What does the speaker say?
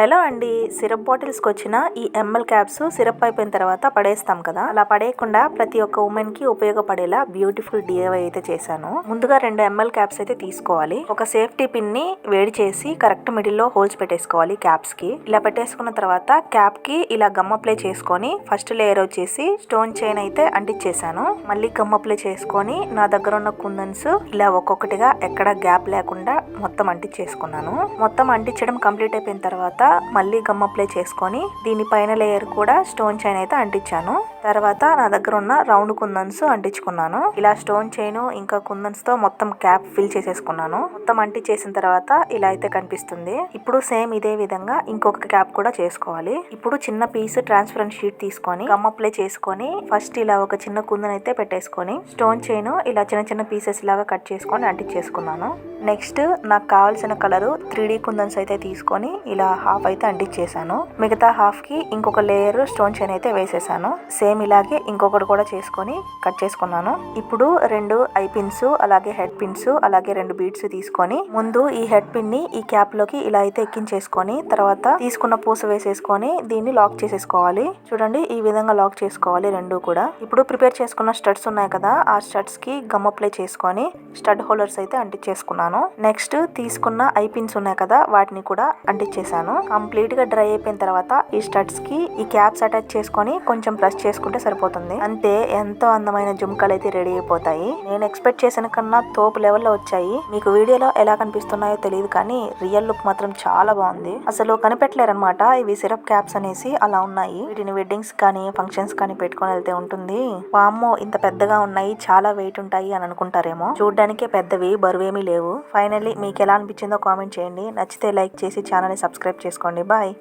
Hello అండి. Syrup బాటిల్స్కి వచ్చిన ఈ ఎంఎల్ క్యాప్స్ సిరప్ అయిపోయిన తర్వాత పడేస్తాం కదా. అలా పడేయకుండా ప్రతి ఒక్క ఉమెన్కి ఉపయోగపడేలా బ్యూటిఫుల్ డిఐవై అయితే చేశాను. ముందుగా రెండు ఎంఎల్ క్యాప్స్ అయితే తీసుకోవాలి. ఒక సేఫ్టీ పిన్ని వేడి చేసి కరెక్ట్ మిడిల్లో హోల్స్ పెట్టేసుకోవాలి క్యాప్స్కి ఇలా పెట్టేసుకున్న తర్వాత క్యాప్కి ఇలా గమ్ అప్లై చేసుకొని ఫస్ట్ లేయర్ వచ్చేసి స్టోన్ చైన్ అయితే అంటించేశాను మళ్ళీ గమ్ అప్లై చేసుకొని నా దగ్గర ఉన్న కుందన్స్ ఇలా ఒక్కొక్కటిగా ఎక్కడ గ్యాప్ లేకుండా మొత్తం అంటించేసుకున్నాను మొత్తం అంటించడం కంప్లీట్ అయిపోయిన తర్వాత మళ్ళీ గమ్ అప్లై చేసుకొని దీని పైన లేయర్ కూడా స్టోన్ చైన్ అయితే అంటించాను. తర్వాత నా దగ్గర ఉన్న రౌండ్ కుందన్స్ అంటించుకున్నాను. ఇలా స్టోన్ చైన్ ఇంకా కుందన్స్తో మొత్తం క్యాప్ ఫిల్ చేసేసుకున్నాను. మొత్తం అంటించేసిన తర్వాత ఇలా అయితే కనిపిస్తుంది. ఇప్పుడు సేమ్ ఇదే విధంగా ఇంకొక క్యాప్ కూడా చేసుకోవాలి. ఇప్పుడు చిన్న పీస్ ట్రాన్స్పరెంట్ షీట్ తీసుకొని గమ్ అప్లై చేసుకొని ఫస్ట్ ఇలా ఒక చిన్న కుందన్ అయితే పెట్టేసుకొని స్టోన్ చైన్ ఇలా చిన్న చిన్న పీసెస్ లాగా కట్ చేసుకొని అంటించేసుకున్నాను. నెక్స్ట్ నాకు కావాల్సిన కలర్ త్రీ డీ కుందన్స్ అయితే తీసుకొని ఇలా హాఫ్ అయితే అంటించేసాను మిగతా హాఫ్కి ఇంకొక లేయర్ స్టోన్ చైన్ అయితే వేసేసాను సేమ్ ఇలాగే ఇంకొకటి కూడా చేసుకొని కట్ చేసుకున్నాను. ఇప్పుడు రెండు ఐ పిన్స్ అలాగే హెడ్ పిన్స్ అలాగే రెండు బీడ్స్ తీసుకొని ముందు ఈ హెడ్ పిన్ని ఈ క్యాప్లోకి ఇలా అయితే ఎక్కించేసుకొని తర్వాత తీసుకున్న పూస వేసేసుకొని దీన్ని లాక్ చేసేసుకోవాలి. చూడండి ఈ విధంగా లాక్ చేసుకోవాలి రెండు కూడా. ఇప్పుడు ప్రిపేర్ చేసుకున్న స్టడ్స్ ఉన్నాయి కదా ఆ స్టడ్స్కి గమ్ అప్లై చేసుకొని స్టడ్ హోల్డర్స్ అయితే అంటించేసుకున్నాను. నెక్స్ట్ తీసుకున్న ఐ పిన్స్ ఉన్నాయి కదా వాటిని కూడా అంటించేసాను కంప్లీట్గా డ్రై అయిపోయిన తర్వాత ఈ స్టడ్స్కి ఈ క్యాప్స్ అటాచ్ చేసుకొని కొంచెం ప్రెస్ చేసుకుంటే సరిపోతుంది. అంతే ఎంతో అందమైన జుమ్కాలు అయితే రెడీ అయిపోతాయి. నేను ఎక్స్పెక్ట్ చేసిన కన్నా తోపు లెవెల్లో వచ్చాయి. మీకు వీడియోలో ఎలా కనిపిస్తున్నాయో తెలియదు కానీ రియల్ లుక్ మాత్రం చాలా బాగుంది. అసలు కనిపెట్టలేరనమాట ఇవి సిరప్ క్యాప్స్ అనేసి అలా ఉన్నాయి. వీటిని వెడ్డింగ్స్ కానీ ఫంక్షన్స్ కానీ పెట్టుకొని వెళ్తే ఉంటుంది. వామ్మో ఇంత పెద్దగా ఉన్నాయి చాలా వెయిట్ ఉంటాయి అని అనుకుంటారేమో. చూడడానికే పెద్దవి బరువేమీ లేవు. ఫైనల్లీ మీకు ఎలా అనిపించిందో కామెంట్ చేయండి. నచ్చితే లైక్ చేసి ఛానల్ని సబ్స్క్రైబ్ చేసుకోండి. బాయ్.